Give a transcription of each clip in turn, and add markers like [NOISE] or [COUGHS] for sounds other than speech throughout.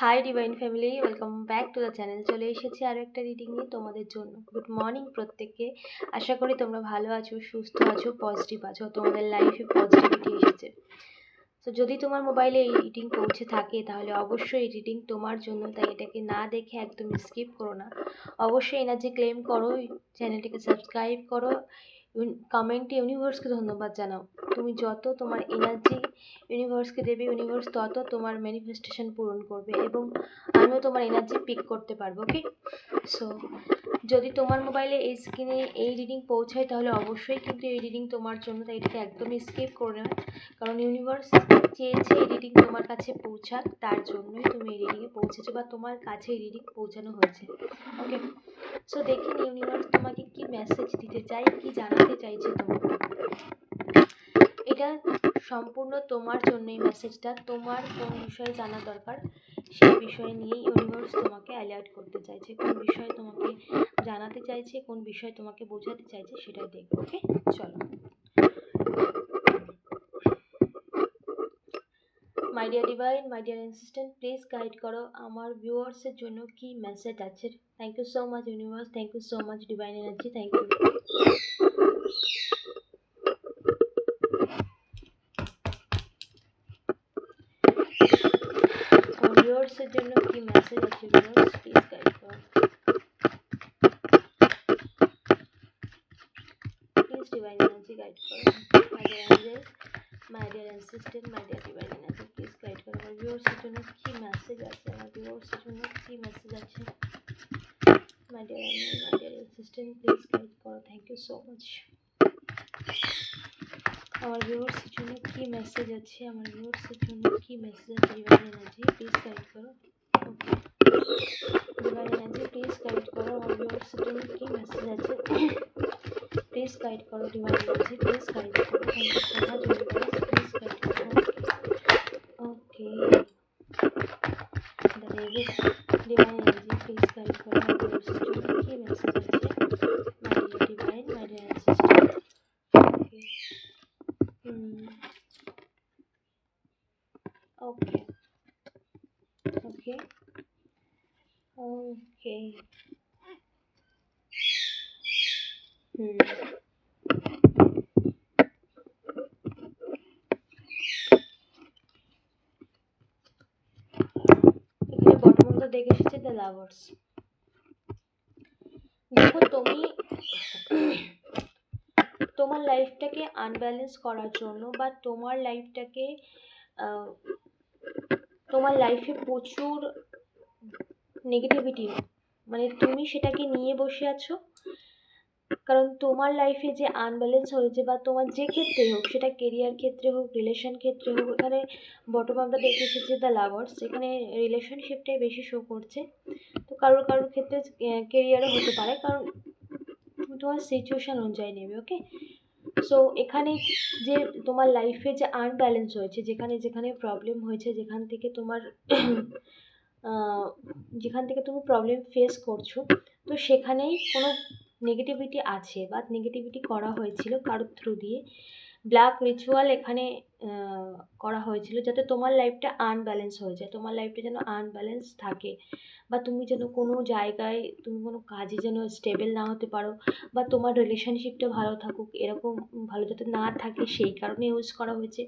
Hi divine family welcome back to the channel চলে এসেছি আরও একটা রিডিং নিয়ে তোমাদের জন্য। গুড মর্নিং প্রত্যেককে। আশা করি তোমরা ভালো আছো, সুস্থ আছো পজিটিভ আছো। তোমাদের লাইফে পজিটিভিটি এসেছে। তো যদি তোমার মোবাইলে এই রিডিং পৌঁছে থাকে, তাহলে অবশ্যই এই রিডিং তোমার জন্য। তাই এটাকে না দেখে একদম স্কিপ করো না। অবশ্যই এনার্জি ক্লেম করো। চ্যানেলটিকে সাবস্ক্রাইব করো। কমেন্টে ইউনিভার্সকে ধন্যবাদ জানাও। তুমি যত তোমার এনার্জি ইউনিভার্সকে দেবে ইউনিভার্স তত তোমার ম্যানিফেস্টেশন পূরণ করবে এবং আমিও তোমার এনার্জি পিক করতে পারব ওকে সো যদি তোমার মোবাইলে এই স্ক্রিনে এই রিডিং পৌঁছায়, তাহলে অবশ্যই কিন্তু এই রিডিং তোমার জন্য তাই এটাকে একদমই স্কিপ করে না কারণ ইউনিভার্স চেয়েছে এই রিডিং তোমার কাছে পৌঁছাক, তার জন্যই তুমি এই রিডিংয়ে পৌঁছেছো বা তোমার কাছে এই রিডিং পৌঁছানো হয়েছে ওকে সো দেখি ইউনিভার্স তোমাকে কি মেসেজ দিতে চাই, কি জানাতে চাইছে তোমাকে? এটা সম্পূর্ণ তোমার জন্য এই মেসেজটা তোমার কোন বিষয়ে জানা দরকার, সেই বিষয় নিয়েই ইউনিভার্স তোমাকে অ্যালার্ট করতে চাইছে। কোন বিষয়ে তোমাকে জানাতে চাইছে, কোন বিষয়ে তোমাকে বোঝাতে চাইছে, সেটাই দেখব ওকে চলো। My dear divine my dear assistant please guide করো আমার ভিউয়ার্সের জন্য কি মেসেজ আছে thank you so much universe thank you so much divine energy thank you ভিউয়ার্সের জন্য কি মেসেজ আছে ভিউয়ার্স প্লিজ গাইড করো প্লিজ ডিভাইন এনার্জি গাইড করো my dear angel my dear assistant my dear divine energy please guide করো আমার ভিউয়ার্সের জন্য কি মেসেজ আছে আমার ভিউয়ার্সের জন্য কি মেসেজ আছে my dear angel my dear assistant please guide করো থ্যাংক ইউ সো মাচ আমার ভিউয়ার্সের জন্য কি মেসেজ আছে আমার ভিউয়ার্সের জন্য কি মেসেজ আছে ডিভাইন এনার্জি প্লিজ গাইড করো okay divine energy please guide করো আমার ভিউয়ার্সের জন্য কি মেসেজ আছে প্লিজ গাইড করো ডিভাইন এনার্জি প্লিজ গাইড করো thank you so much universe please guide করো okay the David divine energy please guide করো আমার ভিউয়ার্সের জন্য কি মেসেজ আছে my dear divine my dear assistant okay Okay. Okay. Okay. Hmm. এখানে গেছে এসেছে দ্য লাভার্স দেখো, তুমি তোমার লাইফটাকে আনব্যালেন্স করার জন্য বা তোমার লাইফটাকে তোমার লাইফে প্রচুর নেগেটিভিটি মানে তুমি সেটাকে নিয়ে বসে আছো কারণ তোমার লাইফে যে আনব্যালেন্স হয়েছে বা তোমার যে ক্ষেত্রে হোক, সেটা কেরিয়ার ক্ষেত্রে হোক রিলেশন ক্ষেত্রে হোক, এখানে বটম আমরা দেখে এসেছে দ্য লাভার্স এখানে রিলেশনশিপটাই বেশি শো করছে। তো কারোর কারোর ক্ষেত্রে কেরিয়ারও হতে পারে, কারণ তোমার সিচুয়েশান অনুযায়ী নেবে ওকে সো এখানে যে তোমার লাইফে যে আনব্যালেন্স হয়েছে, যেখানে যেখানে প্রবলেম হয়েছে, যেখান থেকে তোমার [COUGHS] যেখান থেকে তুমি প্রবলেম ফেস করছ, তো সেখানেই কোনো নেগেটিভিটি আছে বা নেগেটিভিটি করা হয়েছিল কারোর থ্রু দিয়ে। ব্ল্যাক রিচুয়াল এখানে করা হয়েছিল যাতে তোমার লাইফটা আনব্যালেন্স হয়ে যায়, তোমার লাইফটা যেন আনব্যালেন্স থাকে। বা তুমি যেন কোনো জায়গায়, তুমি কোনো কাজে যেন স্টেবল না হতে পারো, বা তোমার রিলেশনশিপটা ভালো থাকুক, এরকম ভালো যাতে না থাকে, সেই কারণে ইউজ করা হয়েছে।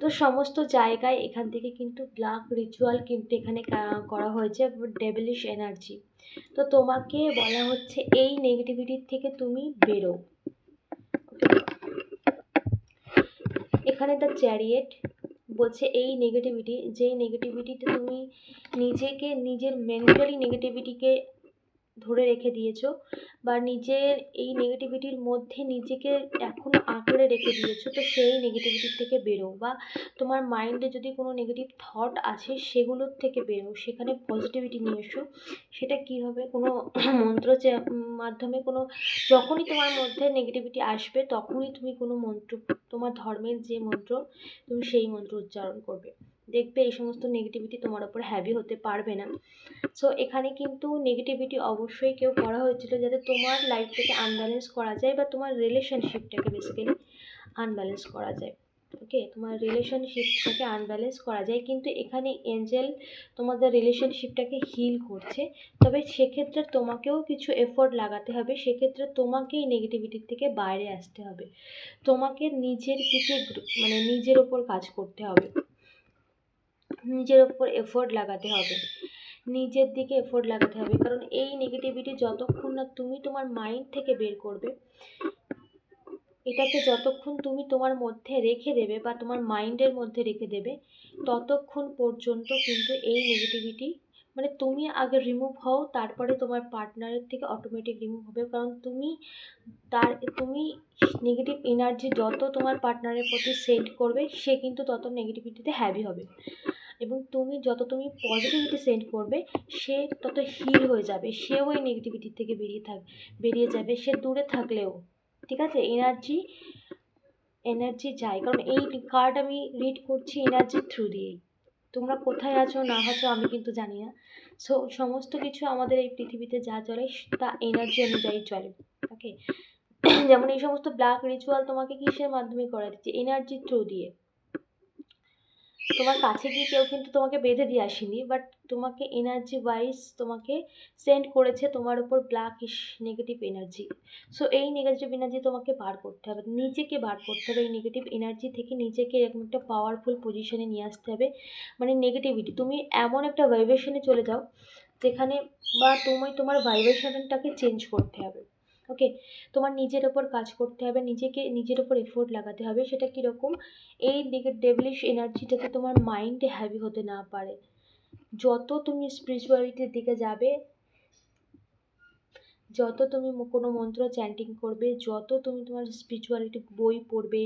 তো সমস্ত জায়গায় এখান থেকে কিন্তু ব্ল্যাক রিচুয়াল কিন্তু এখানে করা হয়েছে ডেভিলিশ এনার্জি তো তোমাকে বলা হচ্ছে এই নেগেটিভিটির থেকে তুমি বেরো। এখানে দ্য চ্যারিয়েট বলছে এই নেগেটিভিটি যেই নেগেটিভিটিতে তুমি নিজেকে, নিজের মেন্টালি নেগেটিভিটিকে ধরে রেখে দিয়েছ বা নিজের এই নেগেটিভিটির মধ্যে নিজেকে এখনও আঁকড়ে রেখে দিয়েছ, তো সেই নেগেটিভিটির থেকে বেরো বা তোমার মাইন্ডে যদি কোনো নেগেটিভ থট আছে সেগুলোর থেকে বেরো, সেখানে পজিটিভিটি নিয়ে এসো। সেটা কী হবে? কোনো মন্ত্র মাধ্যমে কোনো, যখনই তোমার মধ্যে নেগেটিভিটি আসবে তখনই তুমি কোনো মন্ত্র, তোমার ধর্মের যে মন্ত্র, তুমি সেই মন্ত্র উচ্চারণ করবে। দেখবে এই সমস্ত নেগেটিভিটি তোমার ওপর হ্যাভি হতে পারবে না। সো এখানে কিন্তু নেগেটিভিটি অবশ্যই কেউ করা হয়েছিল যাতে তোমার লাইফটাকে আনব্যালেন্স করা যায় বা তোমার রিলেশনশিপটাকে বেসিক্যালি আনব্যালেন্স করা যায়। ওকে তোমার রিলেশনশিপটাকে আনব্যালেন্স করা যায়। কিন্তু এখানে এঞ্জেল তোমাদের রিলেশনশিপটাকে হিল করছে। তবে সেক্ষেত্রে তোমাকেও কিছু এফোর্ট লাগাতে হবে। সেক্ষেত্রে তোমাকেই নেগেটিভিটির থেকে বাইরে আসতে হবে। তোমাকে নিজের গ্র- মানে নিজের ওপর কাজ করতে হবে। নিজের ওপর এফোর্ট লাগাতে হবে। নিজের দিকে এফোর্ট লাগাতে হবে। কারণ এই নেগেটিভিটি যতক্ষণ না তুমি তোমার মাইন্ড থেকে বের করবে, এটাকে যতক্ষণ তুমি তোমার মধ্যে রেখে দেবে বা তোমার মাইন্ডের মধ্যে রেখে দেবে, ততক্ষণ পর্যন্ত কিন্তু এই নেগেটিভিটি মানে তুমি আগে রিমুভ হও, তারপরে তোমার পার্টনারের থেকে অটোমেটিক রিমুভ হবে। কারণ তুমি তার, তুমি নেগেটিভ এনার্জি যত তোমার পার্টনারের প্রতি সেন্ড করবে, সে কিন্তু তত নেগেটিভিটিতে হ্যাভি হবে। এবং তুমি যত তুমি পজিটিভিটি সেন্ড করবে, সে তত হিল হয়ে যাবে, সেও এই নেগেটিভিটি থেকে বেরিয়ে থাক, বেরিয়ে যাবে, সে দূরে থাকলেও, ঠিক আছে? এনার্জি এনার্জি যায়। কারণ এই কার্ড আমি রিড করছি এনার্জির থ্রু দিয়েই। তোমরা কোথায় আছো, না আছো, আমি কিন্তু জানি না। সো সমস্ত কিছু আমাদের এই পৃথিবীতে যা চলে, তা এনার্জি অনুযায়ী চলে ওকে [COUGHS] যেমন এই সমস্ত ব্ল্যাক রিচুয়াল তোমাকে কিসের মাধ্যমে করা দিচ্ছে? এনার্জির থ্রু দিয়ে। তোমার কাছে গিয়ে কেউ কিন্তু তোমাকে বেঁধে দিয়ে আসেনি বাট তোমাকে এনার্জি ওয়াইজ তোমাকে সেন্ড করেছে তোমার উপর ইস নেগেটিভ এনার্জি সো এই নেগেটিভ এনার্জি তোমাকে বার করতে হবে, নিজেকে বার করতে হবে, এই নেগেটিভ এনার্জি থেকে নিজেকে এরকম একটা পাওয়ারফুল পজিশনে নিয়ে আসতে হবে। মানে নেগেটিভিটি তুমি এমন একটা ভাইব্রেশনে চলে যাও, যেখানে বা তুমি তোমার ভাইব্রেশনটাকে চেঞ্জ করতে হবে। ওকে তোমার নিজের ওপর কাজ করতে হবে, নিজেকে, নিজের ওপর এফোর্ট লাগাতে হবে। সেটা কীরকম? এই দিকে ডেভলিশ এনার্জিটাতে তোমার মাইন্ডে হ্যাভি হতে না পারে। যত তুমি স্পিরিচুয়ালিটির দিকে যাবে, যত তুমি কোনো মন্ত্র চ্যান্টিং করবে, যত তুমি তোমার স্পিরিচুয়ালিটি বই পড়বে,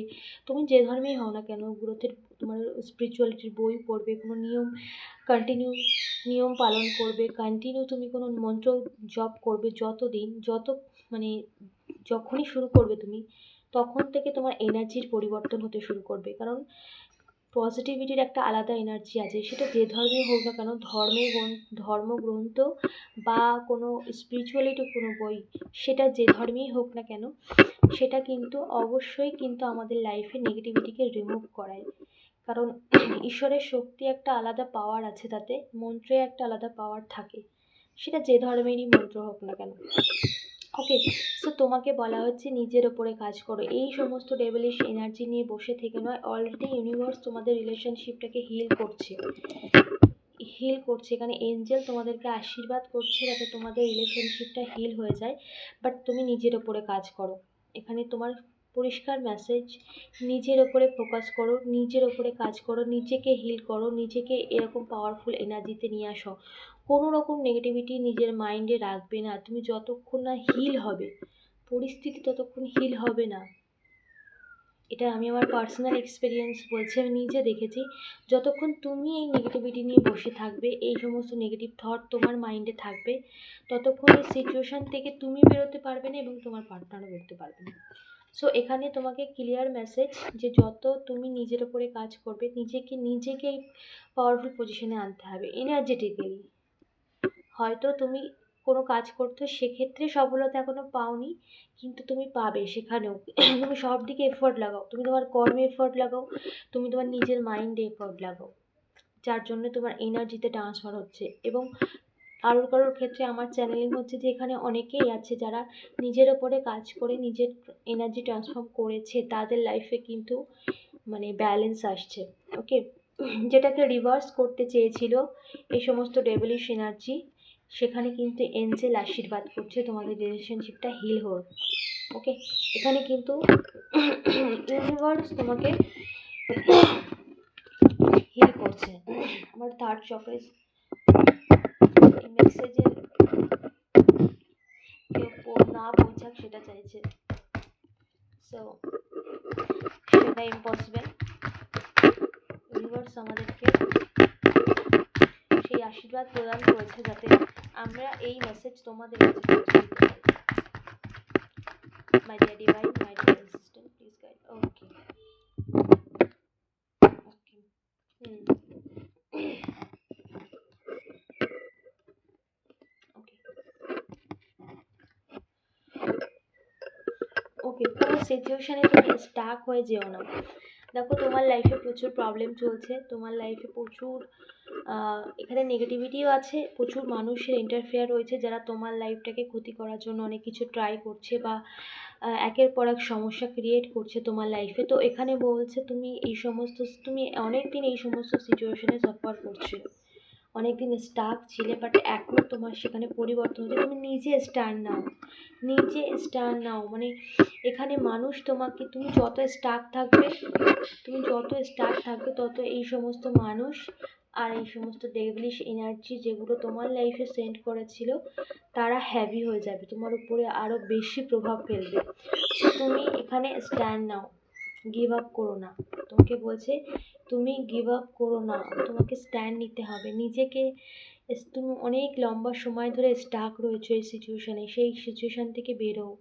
তুমি যে ধর্মেই হও না কেন গ্রোথের তোমার স্পিরিচুয়ালিটির বই পড়বে, কোনো নিয়ম কন্টিনিউ নিয়ম পালন করবে কন্টিনিউ তুমি কোনো মন্ত্র জপ করবে যত দিন যত মানে যখনই শুরু করবে তুমি, তখন থেকে তোমার এনার্জির পরিবর্তন হতে শুরু করবে। কারণ পজিটিভিটির একটা আলাদা এনার্জি আছে, সেটা যে ধর্মেই হোক না কেন ধর্মের ধর্মগ্রন্থ বা কোনো স্পিরিচুয়ালিটি কোনো বই, সেটা যে ধর্মেই হোক না কেন, সেটা কিন্তু অবশ্যই কিন্তু আমাদের লাইফে নেগেটিভিটিকে রিমুভ করায়। কারণ ঈশ্বরের শক্তি একটা আলাদা পাওয়ার আছে তাতে, মন্ত্রে একটা আলাদা পাওয়ার থাকে, সেটা যে ধর্মেরই মন্ত্র হোক না কেন। ওকে সো তোমাকে বলা হচ্ছে নিজের ওপরে কাজ করো। এই সমস্ত ডেভেলিশ এনার্জি নিয়ে বসে থেকে নয় অলরেডি ইউনিভার্স তোমাদের রিলেশনশিপটাকে হিল করছে। হিল করছে, এখানে এঞ্জেল তোমাদেরকে আশীর্বাদ করছে যাতে তোমাদের রিলেশনশিপটা হিল হয়ে যায় বাট তুমি নিজের ওপরে কাজ করো। এখানে তোমার পরিষ্কার মেসেজ নিজের ওপরে ফোকাস করো, নিজের ওপরে কাজ করো, নিজেকে হিল করো, নিজেকে এরকম পাওয়ারফুল এনার্জিতে নিয়ে আসো। কোনো রকম নেগেটিভিটি নিজের মাইন্ডে রাখবে না। তুমি যতক্ষণ না হিল হবে, পরিস্থিতি ততক্ষণ হিল হবে না। এটা আমি আমার পার্সোনাল এক্সপিরিয়েন্স বলছি, আমি নিজে দেখেছি। যতক্ষণ তুমি এই নেগেটিভিটি নিয়ে বসে থাকবে, এই সমস্ত নেগেটিভ থট তোমার মাইন্ডে থাকবে, ততক্ষণ এই সিচুয়েশান থেকে তুমি বেরোতে পারবে না এবং তোমার পার্টনারও বেরোতে পারবে না। সো এখানে তোমাকে ক্লিয়ার মেসেজ যে যত তুমি নিজের ওপরে কাজ করবে, নিজেকে নিজেকেই পাওয়ারফুল পজিশনে আনতে হবে এনার্জেটিক্যালি হয়তো তুমি কোনো কাজ করছ সেক্ষেত্রে সফলতা এখনও পাওনি, কিন্তু তুমি পাবে সেখানেও। [CLEARS THROAT] তুমি সব দিকে এফোর্ট লাগাও। তুমি তোমার কর্মে এফোর্ট লাগাও। তুমি তোমার নিজের মাইন্ডে এফোর্ট লাগাও। যার জন্য তোমার এনার্জিতে ট্রান্সফার হচ্ছে। এবং কারোর কারোর ক্ষেত্রে আমার চ্যানেলিং হচ্ছে যে এখানে অনেকেই আছে যারা নিজের ওপরে কাজ করে নিজের এনার্জি ট্রান্সফর্ম করেছে। তাদের লাইফে কিন্তু মানে ব্যালেন্স আসছে। ওকে [CLEARS THROAT] যেটাকে রিভার্স করতে চেয়েছিল এই সমস্ত ডেভেলিশ এনার্জি সেখানে কিন্তু এঞ্জেল আশীর্বাদ করছে তোমাদের রিলেশনশিপটা হিল হোক ওকে এখানে কিন্তু ইউনিভার্স তোমাকে হিল করছে। আমার থার্ড চক্রে মেসেজের কেউ না পৌঁছাক সেটা চাইছে। সো সেটা ইম্পসিবল ইউনিভার্স আমাদেরকে সেই আশীর্বাদ প্রদান করেছে যাতে এই মেসেজ তোমাদের my dear divine my dear assistant please guide okay okay কোনো সিচুয়েশানে তুমি স্টাক হয়ে যেও না। দেখো তোমার লাইফে প্রচুর প্রবলেম চলছে, তোমার লাইফে প্রচুর এখানে নেগেটিভিটিও আছে, প্রচুর মানুষের ইন্টারফেয়ার রয়েছে যারা তোমার লাইফটাকে ক্ষতি করার জন্য অনেক কিছু ট্রাই করছে বা একের পর এক সমস্যা ক্রিয়েট করছে তোমার লাইফে তো এখানে বলছে তুমি এই সমস্ত, তুমি অনেক দিন এই সমস্ত সিচুয়েশনে সাফার করছ। অনেক দিন স্টাক ছিলে বাট এখন তোমার সেখানে পরিবর্তন হচ্ছে। তুমি নিজে স্ট্যান্ড নাও, নিজে স্ট্যান্ড নাও। মানে এখানে মানুষ তোমাকে, তুমি যত স্টাক থাকবে, তুমি যত স্টাক থাকবে, তত এই সমস্ত মানুষ আর এই সমস্ত ডেভিলিশ এনার্জি যেগুলো তোমার লাইফে সেন্ড করেছিল, তারা হ্যাভি হয়ে যাবে। তোমার উপরে আরও বেশি প্রভাব ফেলবে। তুমি এখানে স্ট্যান্ড নাও। গিভ আপ করো না। তোমাকে বলছে, তুমি গিভ আপ করো না। তোমাকে স্ট্যান্ড নিতে হবে। নিজেকে তুমি অনেক লম্বা সময় ধরে স্টাক রয়েছো এই সিচুয়েশানে সেই সিচুয়েশান থেকে বেরো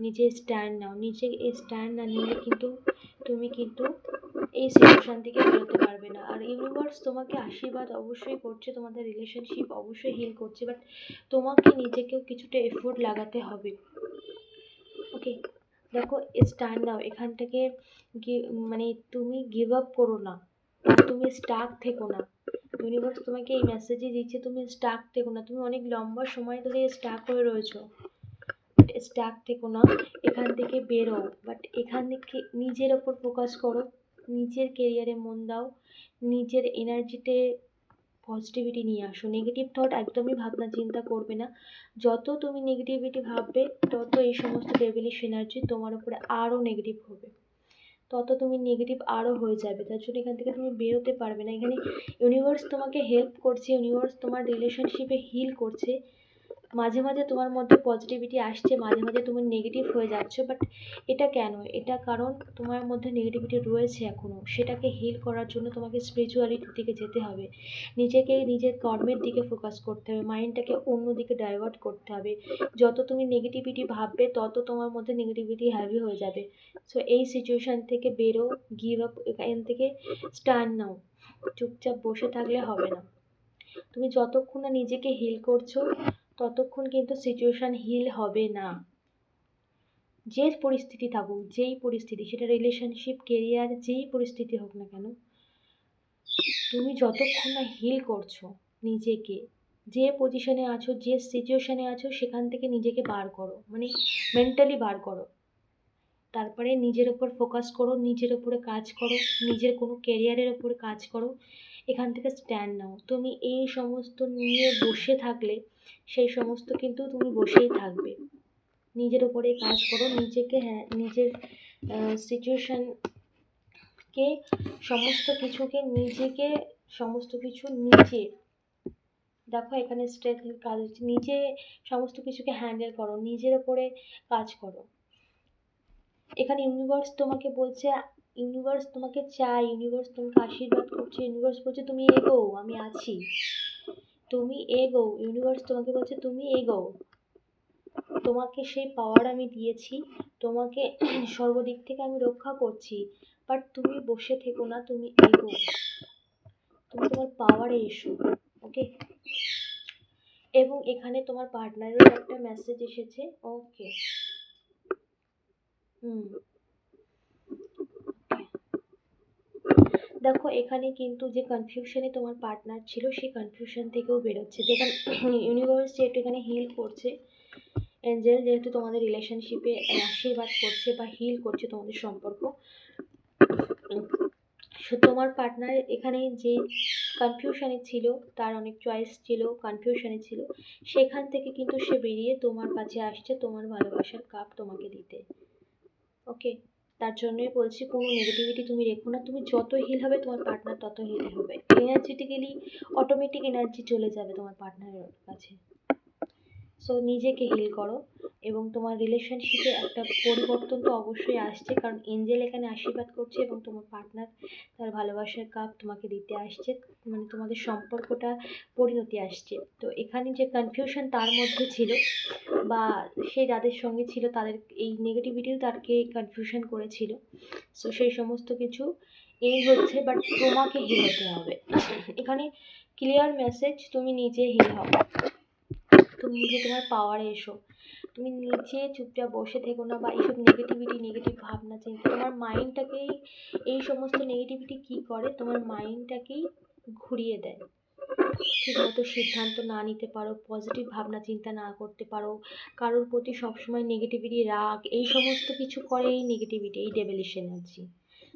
নিজে স্ট্যান্ড নাও। নিজে স্ট্যান্ড না নিলে কিন্তু তুমি কিন্তু এই সিচুয়েশান থেকে বেরোতে পারবে না। আর ইউনিভার্স তোমাকে আশীর্বাদ অবশ্যই করছে, তোমাদের রিলেশনশিপ অবশ্যই হিল করছে। বাট তোমাকে নিজেকেও কিছুটা এফোর্ট লাগাতে হবে। ওকে দেখো স্ট্যান্ড নাও এখান থেকে মানে তুমি গিভ আপ করো না। তুমি স্টাক থেকো না। ইউনিভার্স তোমাকে এই মেসেজই দিচ্ছে, তুমি স্টাক থেকো না। তুমি অনেক লম্বা সময় ধরে স্টাক হয়ে রয়েছো। স্টাক থেকো না। এখান থেকে বেরো বাট এখান থেকে নিজের ওপর ফোকাস করো। নিজের কেরিয়ারে মন দাও। নিজের এনার্জিতে পজিটিভিটি নিয়ে আসো। নেগেটিভ থট একদমই ভাবনা, চিন্তা করবে না। যত তুমি নেগেটিভিটি ভাববে, তত এই সমস্ত ডেভিলিশ এনার্জি তোমার উপরে আরও নেগেটিভ হবে। তত তুমি নেগেটিভ আরও হয়ে যাবে। তার জন্য এখান থেকে তুমি বেরোতে পারবে না। এখানে ইউনিভার্স তোমাকে হেল্প করছে ইউনিভার্স তোমার রিলেশনশিপে হিল করছে। মাঝে মাঝে তোমার মধ্যে পজিটিভিটি আসছে, মাঝে মাঝে তুমি নেগেটিভ হয়ে যাচ্ছ বাট এটা কেন? এটা কারণ তোমার মধ্যে নেগেটিভিটি রয়েছে এখনও সেটাকে হিল করার জন্য তোমাকে স্পিরিচুয়ালিটির দিকে যেতে হবে। নিজেকে, নিজের কর্মের দিকে ফোকাস করতে হবে। মাইন্ডটাকে অন্য দিকে ডাইভার্ট করতে হবে। যত তুমি নেগেটিভিটি ভাববে, তত তোমার মধ্যে নেগেটিভিটি হ্যাভি হয়ে যাবে। সো এই সিচুয়েশান থেকে বেরো গিভ আপ এখান থেকে স্ট্যান্ড নাও। চুপচাপ বসে থাকলে হবে না। তুমি যতক্ষণ না নিজেকে হিল করছ ততক্ষণ কিন্তু সিচুয়েশান হিল হবে না। যে পরিস্থিতি থাকুক, যেই পরিস্থিতি, সেটা রিলেশনশিপ কেরিয়ার যেই পরিস্থিতি হোক না কেন, তুমি যতক্ষণ না হিল করছ নিজেকে, যে পজিশনে আছো, যে সিচুয়েশনে আছো, সেখান থেকে নিজেকে বার করো মানে মেন্টালি বার করো। তারপরে নিজের ওপর ফোকাস করো, নিজের ওপরে কাজ করো, নিজের কোনো কেরিয়ারের ওপরে কাজ করো এখান থেকে স্ট্যান্ড নাও। তুমি এই সমস্ত নিয়ে বসে থাকলে, সেই সমস্ত কিন্তু তুমি বসেই থাকবে। নিজের ওপরে কাজ করো, নিজেকে হ্যাঁ নিজের সিচুয়েশানকে সমস্ত কিছুকে নিজেকে, সমস্ত কিছু নিজে, দেখো এখানে স্ট্রেংথের কাজ হচ্ছে, নিজে সমস্ত কিছুকে হ্যান্ডেল করো, নিজের ওপরে কাজ করো। এখানে ইউনিভার্স তোমাকে বলছে ইউনিভার্স তোমাকে চাই ইউনিভার্স তোমাকে আশীর্বাদ করছে ইউনিভার্স বলছে তুমি এগো, আমি আছি। তুমি এগো ইউনিভার্স তোমাকে বলছে তুমি এগো। তোমাকে সেই পাওয়ার আমি দিয়েছি, তোমাকে [CLEARS THROAT] সর্বদিক থেকে আমি রক্ষা করছি বাট তুমি বসে থেকো না, তুমি এগো। তুমি তোমার পাওয়ারে এসো ওকে এবং এখানে তোমার পার্টনারেরও একটা মেসেজ এসেছে ওকে হুম। দেখো, এখানে কিন্তু যে কনফিউশনে তোমার পার্টনার ছিল, সেই কনফিউশন থেকেও বেরোচ্ছে। যেখানে ইউনিভার্স যেহেতু এখানে হিল করছে। এঞ্জেল যেহেতু তোমাদের রিলেশনশিপে আশীর্বাদ করছে বা হিল করছে তোমাদের সম্পর্ক। তোমার পার্টনার এখানে যে কনফিউশনে ছিল, তার অনেক চয়েস ছিল কনফিউশনে ছিল, সেখান থেকে কিন্তু সে বেরিয়ে তোমার কাছে আসছে, তোমার ভালোবাসার কাপ তোমাকে দিতে। ওকে তার জন্যই বলছি, কোনো নেগেটিভিটি তুমি রেখো না। তুমি যত হিল হবে তোমার পার্টনার তত হিল হবে। এনার্জেটিক্যালি অটোমেটিক এনার্জি চলে যাবে তোমার পার্টনারের কাছে। সো নিজেকে হিল করো এবং তোমার রিলেশনশিপে একটা পরিবর্তন তো অবশ্যই আসছে কারণ এঞ্জেল এখানে আশীর্বাদ করছে এবং তোমার পার্টনার তার ভালোবাসার কাপ তোমাকে দিতে আসছে মানে তোমাদের সম্পর্কটা পরিণতি আসছে। তো এখানে যে কনফিউশন তার মধ্যে ছিল বা সে যাদের সঙ্গে ছিল তাদের এই নেগেটিভিটিও তাকে কনফিউশন করেছিল। সো সেই সমস্ত কিছু এই হচ্ছে বাট তোমাকে হিল হতে হবে। এখানে ক্লিয়ার মেসেজ তুমি নিজে হিল হও। তুমি নিজে তোমার পাওয়ারে এসো। তুমি নিজে চুপচাপ বসে থেকো না বা এইসব নেগেটিভিটি নেগেটিভ ভাবনা, চিন্তা। তোমার মাইন্ডটাকেই এই সমস্ত নেগেটিভিটি কী করে? তোমার মাইন্ডটাকেই ঘুরিয়ে দেয়। ঠিকমতো সিদ্ধান্ত না নিতে পারো পজিটিভ ভাবনা, চিন্তা না করতে পারো, কারোর প্রতি সবসময় নেগেটিভিটি রাগ, এই সমস্ত কিছু করে এই নেগেটিভিটি এই ডেভিলিশ এনার্জি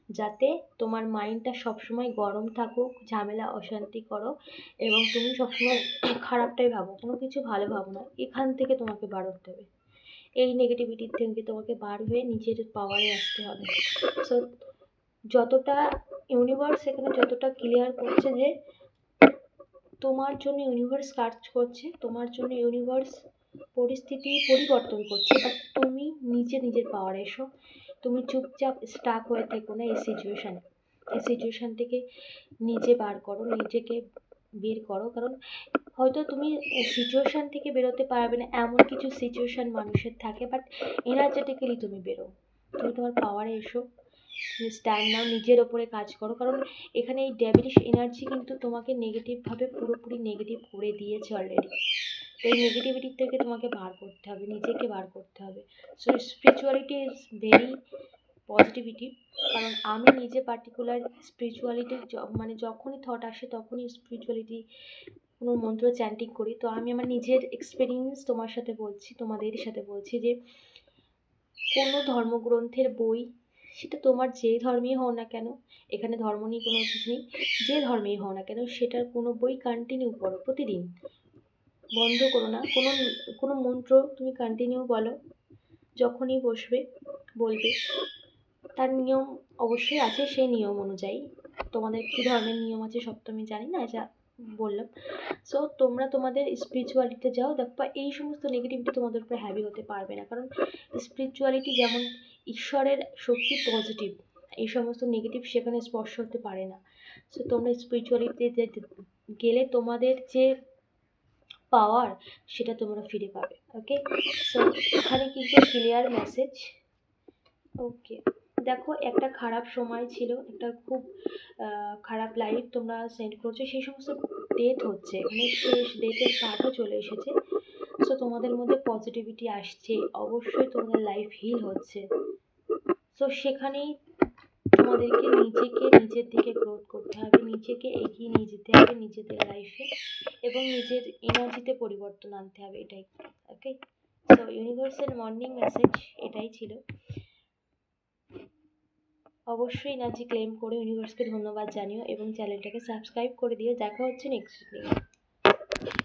যাতে তোমার মাইন্ডটা সবসময় গরম থাকুক, ঝামেলা, অশান্তি করো এবং তুমি সবসময় খারাপটাই ভাবো, কোনো কিছু ভালো ভাবো না। এখান থেকে তোমাকে বার হতে হবে। এই নেগেটিভিটির থেকে তোমাকে বার হয়ে নিজের পাওয়ারে আসতে হবে। সো যতটা ইউনিভার্স এখানে যতটা ক্লিয়ার করছে যে তোমার জন্য ইউনিভার্স কাজ করছে, তোমার জন্য ইউনিভার্স পরিস্থিতি পরিবর্তন করছে বাট তুমি নিজে নিজের পাওয়ারে এসো। তুমি চুপচাপ স্টাক হয়ে থেকো না এই সিচুয়েশানে এই সিচুয়েশান থেকে নিজে বার করো, নিজেকে বের করো। কারণ হয়তো তুমি সিচুয়েশান থেকে বেরোতে পারবে না, এমন কিছু সিচুয়েশান মানুষের থাকে বাট এনার্জেটিক্যালি তুমি বেরো। তুমি তোমার পাওয়ারে এসো, তুমি স্ট্যান্ড নাও, নিজের ওপরে কাজ করো। কারণ এখানে এই ডেভিলিশ এনার্জি কিন্তু তোমাকে নেগেটিভভাবে পুরোপুরি নেগেটিভ করে দিয়েছে অলরেডি এই নেগেটিভিটির থেকে তোমাকে বার করতে হবে, নিজেকে বার করতে হবে। So spirituality is very positivity কারণ আমি নিজে পার্টিকুলার স্পিরিচুয়ালিটি মানে যখনই থট আসে তখনই স্পিরিচুয়ালিটি কোনো মন্ত্র চ্যান্টিং করি। তো আমি আমার নিজের এক্সপিরিয়েন্স তোমার সাথে বলছি, তোমাদের সাথে বলছি যে কোনো ধর্মগ্রন্থের বই, সেটা তোমার যে ধর্মই হও না কেন, এখানে ধর্ম নিয়ে কোনো কিছু নেই, যে ধর্মেই হও না কেন, সেটার কোনো বই কন্টিনিউ করো প্রতিদিন। বন্ধ করো না। কোনো কোনো মন্ত্র তুমি কন্টিনিউ বলো। যখনই বসবে, বলবে। তার নিয়ম অবশ্যই আছে সেই নিয়ম অনুযায়ী। তোমাদের কী ধরনের নিয়ম আছে সব তো আমি জানি না, যা বললাম। সো তোমরা তোমাদের স্পিরিচুয়ালিটিতে যাও। দেখো এই সমস্ত নেগেটিভিটি তোমাদের উপরে হ্যাভি হতে পারবে না। কারণ স্পিরিচুয়ালিটি যেমন ঈশ্বরের শক্তি পজিটিভ এই সমস্ত নেগেটিভ সেখানে স্পর্শ হতে পারে না। সো তোমরা স্পিরিচুয়ালিটিতে গেলে তোমাদের যে পাওয়ার সেটা তোমরা ফিরে পাবে ওকে সো এখানে কিন্তু ক্লিয়ার মেসেজ ওকে দেখো একটা খারাপ সময় ছিল, একটা খুব খারাপ লাইফ তোমরা সেন্ড করছ, সেই সমস্ত ডেথ হচ্ছে এখানে শেষ ডেটের কার্ডও চলে এসেছে। সো তোমাদের মধ্যে পজিটিভিটি আসছে, অবশ্যই তোমাদের লাইফ হিল হচ্ছে। সো সেখানেই তোমাদেরকে নিজেকে নিজের দিকে গ্রোথ করতে হবে, নিজেকে এগিয়ে নিয়ে যেতে হবে, নিজেদের লাইফে এবং নিজের এনার্জিতে পরিবর্তন আনতে হবে, এটাই। ওকে সো ইউনিভার্সের মর্নিং মেসেজ এটাই ছিল। অবশ্যই এনার্জি ক্লেম করে ইউনিভার্সকে ধন্যবাদ জানিও এবং চ্যানেলটাকে সাবস্ক্রাইব করে দিও। দেখা হচ্ছে নেক্সট ভিডিও